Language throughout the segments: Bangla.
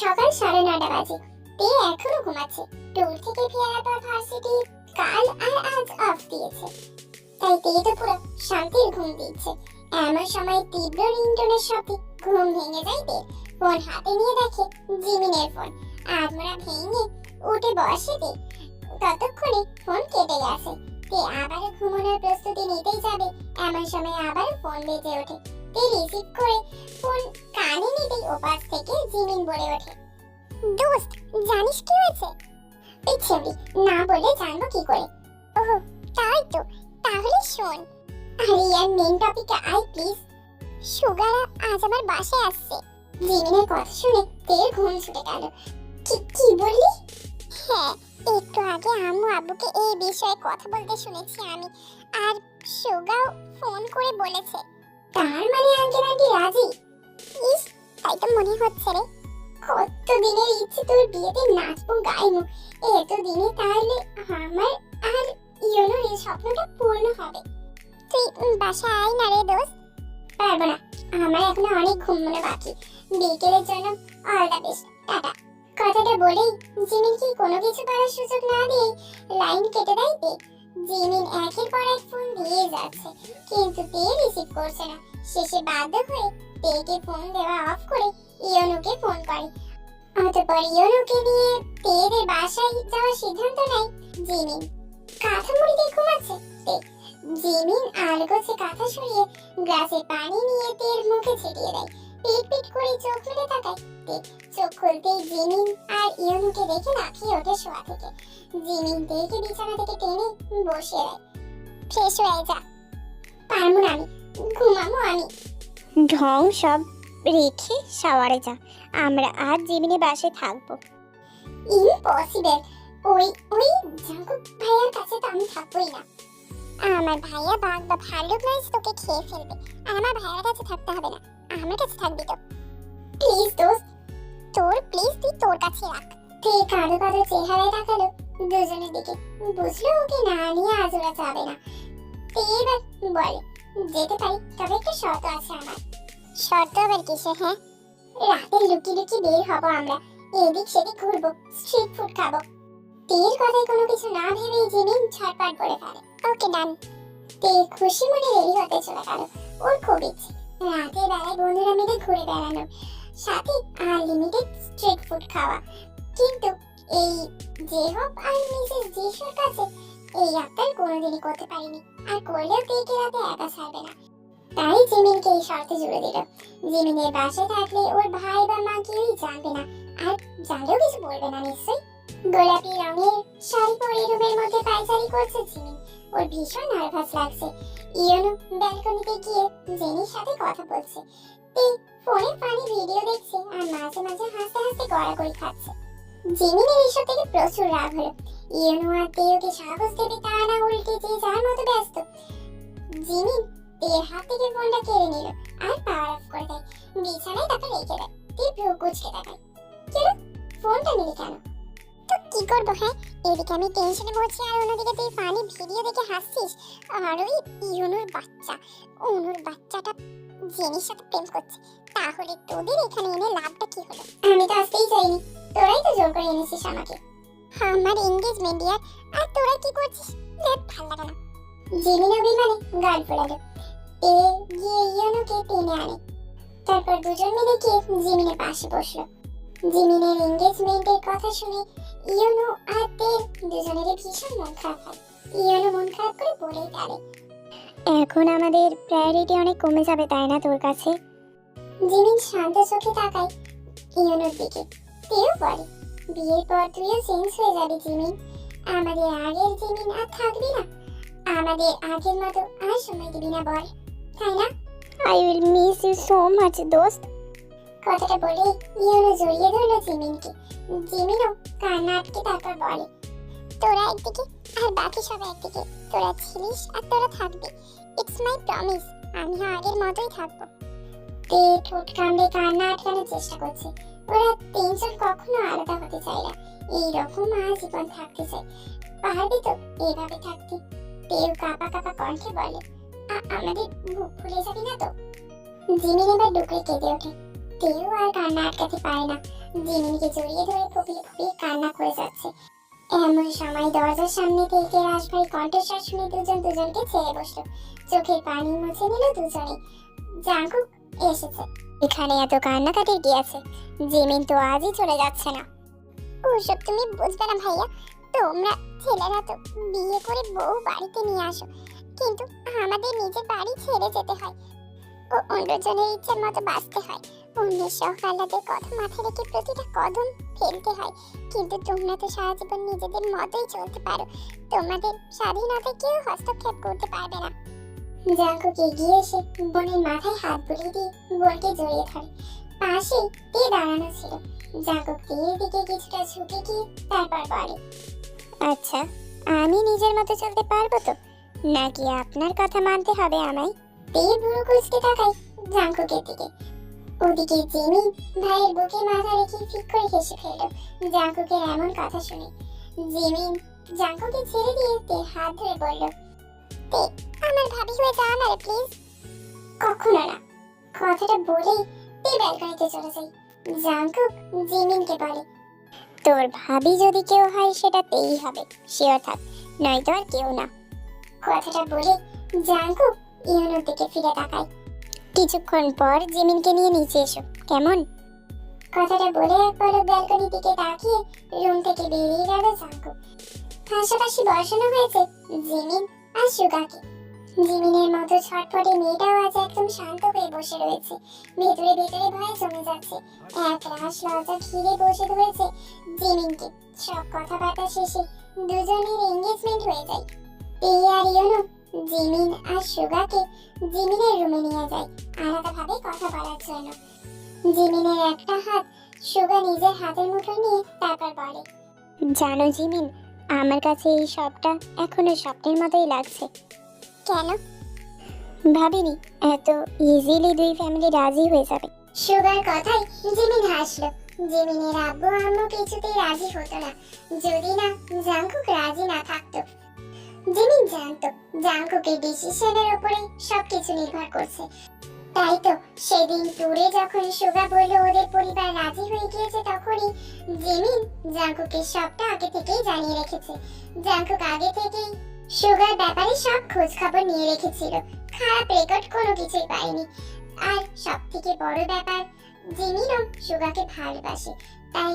সকাল সাড়ে নটা বাজে। তে এখনও ঘুমাচ্ছে। ট্যুর থেকে ফেরার পর ভার্সিটি কাল আর আজ অফ দিয়েছে। তাই তে তো পুরো শান্তির ঘুম দিচ্ছে। এমন সময় তীব্র রিংটোনের শব্দে ঘুম ভেঙে যায় ফোন হাতে নিয়ে দেখে জিমিনের ফোন। আধমরা ভেঙে উঠে বসে তে। ততক্ষণে ফোন কেটে গেছে। তে আবারও ঘুমানোর প্রস্তুতি নিতেই যাবে। এমন সময় আবার ফোন বেজে ওঠে। তে রিসিভ করে ফোন কানে নিতেই ওপাশ থেকে জিমিন বলে ওঠে। দোস্ত, জানিস কি হয়েছে? পিছিয়ে না বলে জানব কি করে? ওহ, তাই তো, তাহলে শোন। আরে ইয়ার মেন টপিকে আই প্লিজ সুগারা আজ আমার বাসায় আসছে। জিমিনের কথা শুনে তের ঘুম ছুটে গেল। কি কি বললি? হ্যাঁ একটু আগে আম্মু আব্বুকে এই বিষয়ে কথা বলতে শুনেছি আমি। আর সুগাও ফোন করে বলেছে। তার মানে আঙ্কেল আন্টি রাজি? ইস, তাই তো মনে হচ্ছে রে। কত দিনের ইচ্ছে তোর বিয়েতে নাচবো গাইবো? এত দিনে তাহলে আমার আর ইয়োনোর এই স্বপ্নটা পূর্ণ হবে। তুই বাসায় আয় না রে দোস্ত। পারব না, আমার এখনও অনেক ঘুমানো বাকি। বিকেলের জন্য অল দ্য বেস্ট টাটা। কথাটা বলেই জিমিন কি কোনো কিছু করার সুযোগ না দিয়ে লাইন কেটে দেয় জিমিন একের পর ফোন দিয়ে যাচ্ছে, কিন্তু তে রিসিভ করছে না। শেষে বাধ্য হয়ে তেকে ফোন দেওয়া অফ করে ইয়োনুকে ফোন করে। অতঃপর ইয়োনুকে নিয়ে তেদের বাসায় যাওয়ার সিদ্ধান্ত নেয় জিমিন। কাঁথা মুড়ি দিয়ে ঘুমাচ্ছে জিমিন আলগোছে কাঁথা সরিয়ে গ্লাসে পানি নিয়ে তের মুখে ছিটিয়ে দেয়। পিট পিট করে চোখ মেলে তাকায় চোখ খুলতেই জিমিন আর ইয়োনুকে দেখে লাফিয়ে ওঠে শোয়া থেকে। জিমিন তেকে বিছানা থেকে টেনে বসে দেয়। ফ্রেশ হয়ে যা। পারব না আমি। ঘুমাবো আমি। ঢং সব রেখে শাওয়ারে যা। আমরা আর জিমিনি বাসে থাকব। ইম্পসিবল। ওই ওই জাঙ্কুক ভাইয়ার কাছে তো আমি থাকবোই না। আমার ভাইয়া বাঘ বা ভাল্লুক নয় তোকে খেয়ে ফেলবে। আমার ভাইয়ার কাছে থাকতে হবে না। আমার কাছে থাকবি তো। প্লিজ দোস্ত, তোর প্লিজ তুই তোর কাছে রাখ। তুই কাঁদো কাঁদো চেহারায় তাকালো। দুজনের দিকে। বুঝলো ওকে না? নিয়ে আজ ওরা যাবে না। এবার বলে, যেতে পারি, তবে একটা শর্ত আছে আমার। শর্ত আবার কিসের হ্যাঁ? রাতে লুকি লুকি বের হব আমরা। এদিক সেদিক ঘুরবো স্ট্রিট ফুড খাব। তের কথায় কোনো কিছু না ভেবেই জিমিন ছটপট করে ফেলে। ওকে, ডান। তে খুশি মনে রেডি হতে চলে গেল। ওর খুব ইচ্ছে। রাতের বেলায় বন্ধুরা মিলে ঘুরে বেড়ানো। সাথে আনলিমিটেড স্ট্রিট ফুড খাওয়া। কিন্তু এই জেহব আর মিসেস জিশুর কাছে এই আবদার কোনোদিনই করতে পারিনি। আর করলেও তেকে রাতে একা ছাড়বে না। তাই জিমিনকে এই শর্তে জুড়ে দিল। জিমিনের বাসায় থাকলে ওর ভাই বা মা কেউই জানবে না। আর জানলেও কিছু বলবে না নিশ্চয়ই। গোলাপি রঙের শাড়ি পরে রুমের মধ্যে পায়চারি করছে জিমিন। ওর ভীষণ নার্ভাস লাগছে। ইয়নো ব্যালকনিতে গিয়ে জেনির সাথে কথা বলছে। তে ফোনে ফানি ভিডিও দেখছে আর মাঝে মাঝে হাসতে হাসতে গড়াগড়ি খাচ্ছে। জিমিনের এসব থেকে প্রচুর রাগ হলো। ইয়নো আর তেওকে সাহস দেবে তা না, উল্টে যে যার মতো ব্যস্ত। জিমিন তের হাত থেকে ফোনটা কেড়ে নিল আর পাওয়ার অফ করে দেয়। বিছানায় তাকে রেখে দেয় তে ভ্রু কুচকে তাকায়। কেন? ফোনটা নিলি কেন? তো কি করব হ্যাঁ? এদিকে আমি টেনশনে পড়ছি আর অন্যদিকে তুই ফানি ভিডিও দেখে হাসছিস। আর ওই ইউনুর বাচ্চা, অনুর বাচ্চাটা জেনির সাথে প্রেম করছে। তাহলে তোদের এখানে এনে লাভটা কি হলো? আমি তো আসতেই চাইনি। তোরাই তো জোর করে এনেছিস আমাকে। আমার এঙ্গেজমেন্ট ইয়ার আর তোরা কি করছিস? দেখ, ভালো লাগে না। জিমিন অভিমানে গাল ফোলালো। এ গিয়ে ইয়নুকে টেনে আনে। তারপর দুজন মিলে গিয়ে জিমিনের পাশে বসল। জিমিনের এঙ্গেজমেন্টের কথা শুনে ইয়নো আর তের দুজনেরই ভীষণ মন খারাপ হয়। ইয়নো মন খারাপ করে বলেই ফেলে এখন আমাদের প্রায়োরিটি অনেক কমে যাবে, তাই না তোর কাছে? জিমিন শান্ত চোখে তাকায় ইয়নোর দিকে। তেও বলে। বিয়ের পর তুইও চেঞ্জ হয়ে যাবি জিমিন। আমাদের আগের জিমিন আর থাকবি না। আমাদের আগের মতো আর সময় দিবি না বল। তাই না? I will miss you so much দোস্ত। কথাটা বলে ইয়নো জড়িয়ে ধরলো জিমিনকে। জিমিনও কান্না আটকে তারপর বলে তোরা একদিকে আর বাকি সবাই একদিকে। তোরা ছিলিস আর তোরা থাকবি। ইটস মাই প্রমিস আমি আগের মতোই থাকব। তে ঠোঁট কামড়ে কান্না আটকানোর চেষ্টা করছে। ওরা তিনজন কখনো আলাদা হতে চাই না। এইরকম আজীবন থাকতে চাই। পারবি তো এভাবে থাকতে? তেও কাপা কাপা কণ্ঠে বলে আমাদের বুক ফুলে যাবি না তো? জিমিন এবার ডুকরে কেঁদে ওঠে। তেও আর কান্না আটকাতে পারে না। জিমিনকে জড়িয়ে ধরে ফুপিয়ে ফুপিয়ে কান্না করে যাচ্ছে। এমন সময় দরজার সামনে থেকে রাজভাই কণ্ঠস্বর শুনে দুজন দুজনকে ছেড়ে বসল। চোখের পানি মুছে নিল দুজনে জাঙ্কুক এসেছে। এখানে এত কান্নাকাটির কি আছে? জিমিন তো আজই চলে যাচ্ছে না। ওসব তুমি বুঝবে না ভাইয়া। তোমরা ছেলেরা তো বিয়ে করে বউ বাড়িতে নিয়ে আসো। কিন্তু আমাদের নিজের বাড়ি ছেড়ে যেতে হয়। ও অন্যজনের ইচ্ছার মতো বাঁচতে হয়। অন্যের শখ আহ্লাদের কথা মাথায় রেখে প্রতিটা কদম ফেলতে হয়। কিন্তু তোমরা তো সারা জীবন নিজেদের মতোই চলতে পারো। তোমাদের স্বাধীনতায় কেউ হস্তক্ষেপ করতে পারবে না। জাঙ্কুক এগিয়ে এসে বোনের মাথায় হাত বুলিয়ে দিয়ে বোনকে জড়িয়ে ধরে। পাশে তে দাঁড়ানো ছিল। জাঙ্কুক তেয়ের দিকে কিছুটা ঝুঁকে গিয়ে তারপর বলে আচ্ছা আমি নিজের মতো চলতে পারব তো? নাকি আপনার কথা মানতে হবে আমায়? তেয়ে বুড়ো কুচকে তাকায় জাঙ্কুকের দিকে। ওদিকে জিমি ভাইয়ের বুকে মাথা রেখে ফিক করে হেসে ফেলল জাঙ্কুকের এমন কথা শুনে। জিমি জাঙ্কুকে ছেড়ে দিয়ে তে হাত ধরে বলল, তে আমার ভাবি হয়ে যাও না রে প্লিজ কখনো না। কথাটা বলেই তে ব্যালকনিতে চলে যাই। জাঙ্কুক জিমিনকে বলে, তোর ভাবি যদি কেউ হয় সেটা তেই হবে। শিওর থাক, নয়তো আর কেউ না। কথাটা বলে জাঙ্কুক ইউনোর দিকে ফিরে তাকায়। কিছুক্ষণ পর জিমিনকে নিয়ে নিচে এসো। কেমন? কথাটা বলে এক পলক ব্যালকনি দিকে তাকিয়ে রুম থেকে বেরিয়ে গেল জাঙ্কু। পাশাপাশি বসানো হয়েছে জিমিন আর সুগাকে। জিমিনের মতো ছটফটে মেয়েটাও আজ একদম শান্ত হয়ে বসে রয়েছে। ভেতরে ভেতরে ভয় জমে যাচ্ছে। এক রাশ লজ্জা ঘিরে বসে ধরেছে জিমিনকে। সব কথাবার্তা শেষে দুজনের এঙ্গেজমেন্ট হয়ে যায়। এই আর ইয়নো, জিমিন আর সুগাকে জিমিনের রুমে নিয়ে যায়, আলাদাভাবে কথা বলার জন্য। জিমিনের একটা হাত সুগা নিজের হাতের মুঠো নিয়ে তারপর বলে, জানো জিমিন, আমার কাছে এই সবটা এখনও স্বপ্নের মতোই লাগছে। কেন? ভাবিনি, এত ইজিলি দুই ফ্যামিলি রাজি হয়ে যাবে। সুগার কথায় জিমিন হাসলো। জিমিনের আব্বু আম্মু কিছুতেই রাজি হতো না। যদি না, জাংকুক রাজি না থাকতো। জিমিন জানতো জাংকুকের ডিসিশনের উপরে সবকিছু নির্ভর করছে। তাই তো সেদিন ট্যুরে যখন সুগা বলল ওদের পরিবার রাজি হয়ে গিয়েছে তখনই জিমিন জাংকুকের সবটা আগে থেকেই জানিয়ে রেখেছে। জাংকুক আগে থেকেই সুগার ব্যাপারে সব খোঁজ খবর নিয়ে রেখেছিল। খারাপ রেকর্ড কোনো কিছুই পাইনি আর সব থেকে বড় ব্যাপার জিমিনও সুগাকে ভালোবাসে, তাই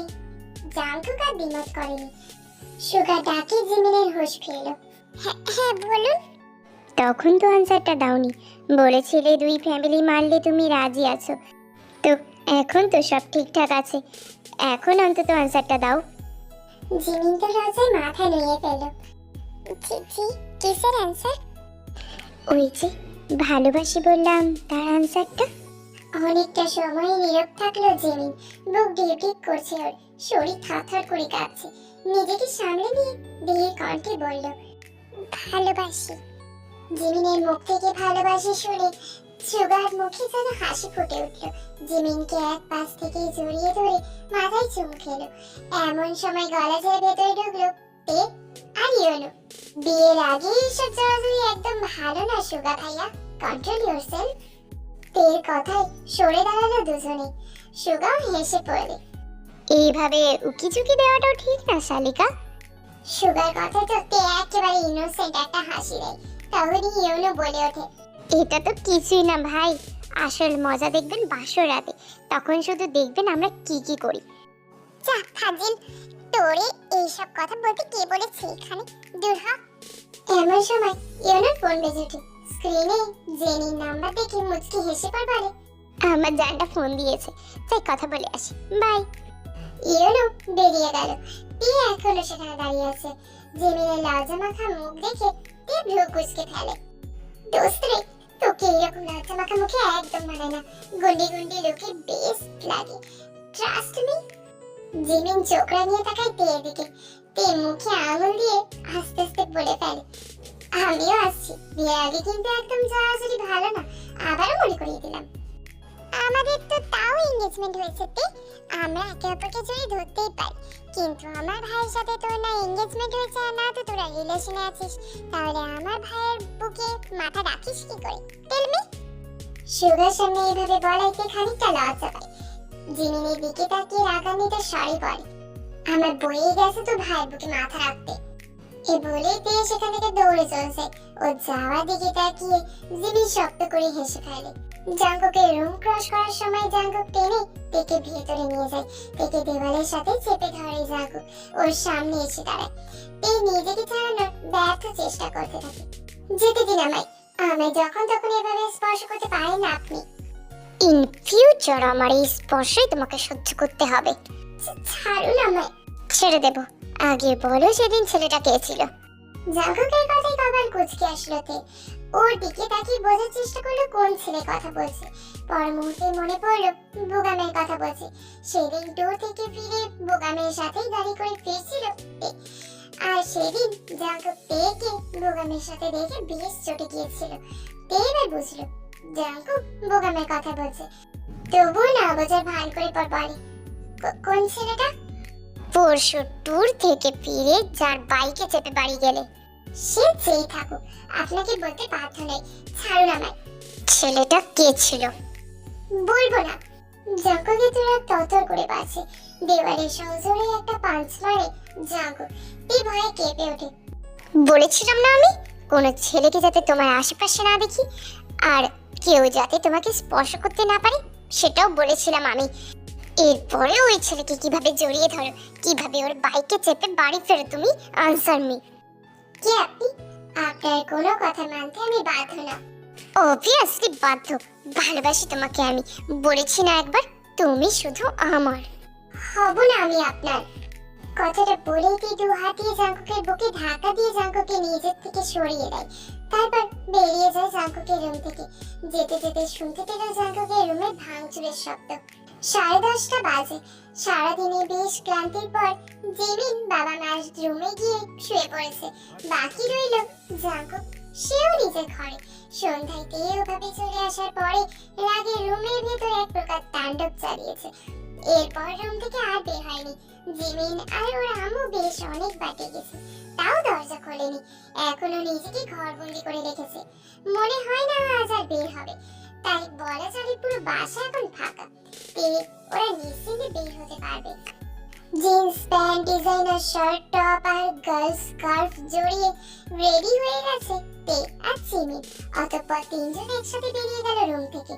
জাংকুক আর দ্বিমত করেনি। সুগা ডাকে জিমিনের হোশ ফিরল। হ্যাঁ হ্যাঁ বলুন। তখন তো আনসারটা দাওনি। বলেছিলে, দুই ফ্যামিলি মারলে তুমি রাজি আছো। তো এখন তো সব ঠিকঠাক আছে। এখন অন্তত আনসারটা দাও। জিমিন তো লজ্জায় মাথা নুয়ে ফেলল। জি জি কিসের অ্যান্সার ওই যে, ভালোবাসি বললাম, তার আনসারটা অনেকটা সময় নীরব থাকল জিমিন বুক ডিপ করছে ওর। শরীর থারথার করে কাঁপছে। নিজেকে সামলে নিয়ে ধীর কণ্ঠে বলল, ভালোবাসি। জিমিনের মুখ থেকে ভালোবাসি শুনে সুগার মুখে যেন হাসি ফুটে উঠল। জিমিনকে এক পাশ থেকে জড়িয়ে ধরে মাথায় চুমু খেলো। এমন সময় গলা যায় ভেতরে ঢুকলো, তে আর ইয়োনো বিয়ের আগে এসব জড়াজড়ি একদম ভালো না, সুগা ভাইয়া। কন্ট্রোল ইয়োরসেলফ তের কথায় সরে দাঁড়াল দুজনে। সুগাও হেসে পড়ে এইভাবে উকি ঝুঁকি দেওয়াটাও ঠিক না, শালিকা? সুগার কথা তো তে একেবারে ইনোসেন্ট একটা হাসি দেয়। তখনই ইউনো বলে ওঠে, এটা তো কিছুই না ভাই। আসল মজা দেখবেন বাসর রাতে। তখন শুধু দেখবেন আমরা কি কি করি। যা ফাজিল। তোরে এইসব কথা বলতে কে বলেছে এখানে? দূর হ। এমন সময় ইউনোর ফোন বেজে ওঠে। স্ক্রিনে জেনির নাম্বার দেখে মুচকি হেসে পড় বলে আমার জানটা ফোন দিয়েছে, তাই কথা বলে আসি। বাই। ইউনো বেরিয়ে গেল। টিয়া এখনও সেখানে দাঁড়িয়ে আছে। জেমিনের লজ্জা মাখা মুখ দেখে টিয়া ভ্রু কুচকে ফেলে। দোস্ত রে, তোকে এরকম লজ্জা মাখা মুখে একদম মানে না। গুন্ডি গুন্ডি লোকে বেস্ট লাগে। ট্রাস্ট মি জিমিন চোখ রাঙিয়ে তাকায় তেয়ের দিকে। তে মুখে আঙুল দিয়ে আস্তে আস্তে বলে ফেলে, আমিও আসছি। বিয়ের আগে কিন্তু একদম জড়াজড়ি ভালো না, আবারও মনে করিয়ে দিলাম। আমাদের তো তাও এঙ্গেজমেন্ট হয়েছে তে। আমরা একে অপরকে জড়িয়ে ধরতেই পারি। কিন্তু আমার ভাইয়ের সাথে তোর না এঙ্গেজমেন্ট হয়েছে আর না তো তোরা রিলেশনে আছিস। তাহলে আমার ভাইয়ের বুকে মাথা রাখিস কি করে? টেল মি সুগার সামনে এইভাবে বলাইতে খানিকটা লজ্জা পায়। জিমিনের দিকে তাকিয়ে রাগান্বিত স্বরে বলে, আমার বইয়ে গেছে তো ভাইয়ের বুকে মাথা রাখতে। এ বলে তে সেখান থেকে দৌড়ে চলছে। ও যাওয়ার দিকে তাকিয়ে জিমি শক্ত করে হেসে ফেলে। জাঙ্কুকে রুম ক্রস করার সময় জাঙ্কুক টেনে তেকে ভেতরে নিয়ে যায়। তেকে দেওয়ালের সাথে চেপে ধরে জাঙ্কুক। ওর সামনে এসে দাঁড়ায়। তে নিজেকে ছাড়ানোর ব্যর্থ চেষ্টা করতে থাকে। যেতে দিন আমায়। আমায় যখন ফিউচার আমার এই স্পর্শই তোমাকে সহ্য করতে হবে। ছাড়ুন আমায়। ছেড়ে দেব। আগে বলো সেদিন ছেলেটা কে ছিল। জাঙ্কুকের কথাই কবার কুচকে আসলো তে। ওর দিকে তাকিয়ে বোঝার চেষ্টা করল কোন ছেলে কথা বলছে। পর মুহূর্তে মনে পড়ল বোগামের কথা বলছে। সেদিন ট্যুর থেকে ফিরে বোগামের সাথেই গাড়ি করে ফিরছিল আর সেদিন জাঙ্কুক তেকে বোগামের সাথে দেখে বেশ চটে গিয়েছিল। তে এবার বুঝলো জাঙ্কুক বোগামের কথা বলছে। তবুও না বোঝার ভান করে পর বলে কোন ছেলেটা? পরশু ট্যুর থেকে ফিরে যার বাইকে চেপে বাড়ি গেলে, সে যেই থাকুক, আপনাকে বলতে বাধ্য নেই ছাড়ুন আমায়। ছেলেটা কে ছিল? বলব না। জাঙ্কুকে তোরা ততর করে বাঁচে দেওয়ালের সহজরে একটা পাঁচ মারে জাঙ্কু এই ভয়ে কেঁপে ওঠে। বলেছিলাম না আমি? কোনো ছেলেকে যাতে তোমার আশেপাশে না দেখি, আর কেউ যাতে তোমাকে স্পর্শ করতে না পারে? সেটাও বলেছিলাম আমি। এরপরে ওই ছেলেকে কীভাবে জড়িয়ে ধরো, কীভাবে ওর বাইকে চেপে বাড়ি ফেরো তুমি? আনসার মি কে আপনি? আপনার কোনো কথা মানতে আমি বাধ্য না। অবভিয়াসলি বাধ্য। ভালোবাসি তোমাকে আমি। বলেছি না একবার, তুমি শুধু আমার। হব না আমি আপনার। কথাটা বলেই তুই দু হাত দিয়ে জাঙ্কুকের বুকে ঢাকা দিয়ে জাঙ্কুকে নিজের থেকে সরিয়ে দেয়। তারপর বেরিয়ে যায় জাঙ্কুকের রুম থেকে। যেতে যেতে শুনতে পেল জাঙ্কুকের রুমে ভাঙচুরের শব্দ। সাড়ে দশটা বাজে। সারাদিনে বেশ ক্লান্তির পর জেমিন বাবা মার রুমে গিয়ে শুয়ে পড়েছে, বাকি রইল জাঙ্কুক সেও নিজের ঘরে। সন্ধ্যায় তে ওভাবে চলে আসার পরে রাগে রুমের ভেতর এক প্রকার তাণ্ডব চালিয়েছে। এরপর রুম থেকে আর বের হয়নি। জিমিন আর ওর আম্মু বেশ অনেক বাটে গেছে। তাও দরজা খোলেনি। এখনও নিজেকে ঘরবন্দি করে রেখেছে। মনে হয় না আজ আর বের হবে। তাই বলা চলে পুরো বাসা এখন ফাঁকা। তে ওরা নিশ্চিন্তে বের হতে পারবে। Jeans, pant, designer, shirt, top আর গার্লস স্কার্ফ জড়িয়ে রেডি হয়ে গেছে তে আর জিমিন অতঃপর তিনজন একসাথে বেরিয়ে গেল রুম থেকে।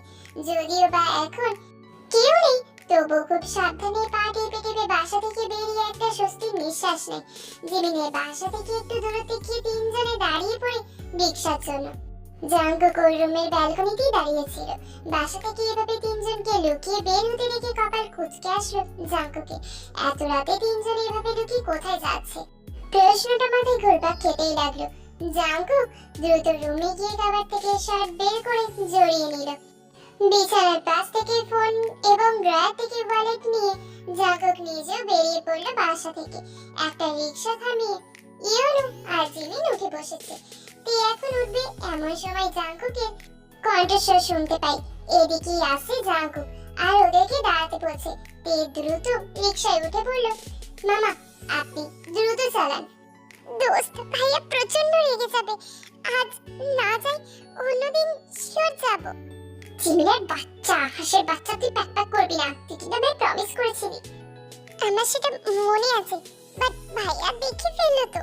যদিও বা এখন কেউ নেই তবু খুব সাবধানে পা টেপে টেপে বাসা থেকে বেরিয়ে একটা নিঃশ্বাস নেয়। জিমিনের বাসা থেকে একটু দূরত্বে গিয়ে তিনজনে দাঁড়িয়ে পড়ে রিক্সার জন্য। জাঙ্কুক ওই রুমের ব্যালকনিতেই দাঁড়িয়েছিল বাসা থেকে এভাবে তিনজনকে লুকিয়ে বের হতে দেখে কপাল কুচকে আসলো এত রাতে তিনজন এভাবে লুকিয়ে কোথায় যাচ্ছে? প্রশ্নটা মাথায় ঘুরপাক খেতেই লাগল। জাঙ্কুক দ্রুত রুমে গিয়ে খাবার থেকে শার্ট বের করে জড়িয়ে নিল। বিছানার পাশ থেকে ফোন এবং ড্রয়ার থেকে ওয়ালেট নিয়ে জাগক নিজেও বেরিয়ে পড়ল বাসা থেকে। একটা রিক্সা থামিয়ে ইয়নো আর জিমিন উঠে বসেছে। তে এখন উঠবে এমন সময় জাঙ্কুকে কণ্ঠস্বর শুনতে পাই। এদিকেই আসছে জাঙ্কুক আর ওদেরকে দাঁড়াতে বলছে। তে দ্রুত রিক্সায় উঠে পড়ল, মামা, আপনি দ্রুত চালান। দোস্ত ভাইয়া প্রচণ্ড রেগে যাবে। আজ না যাই অন্যদিন শিওর যাব। চিমিলার বাচ্চা, হাঁসের বাচ্চা তুই প্যাক প্যাক করবি না। তুই কিন্তু ভাবে প্রমিস করেছিলি? আমার সেটা মনে আছে বাট ভাইয়া দেখে ফেলল তো।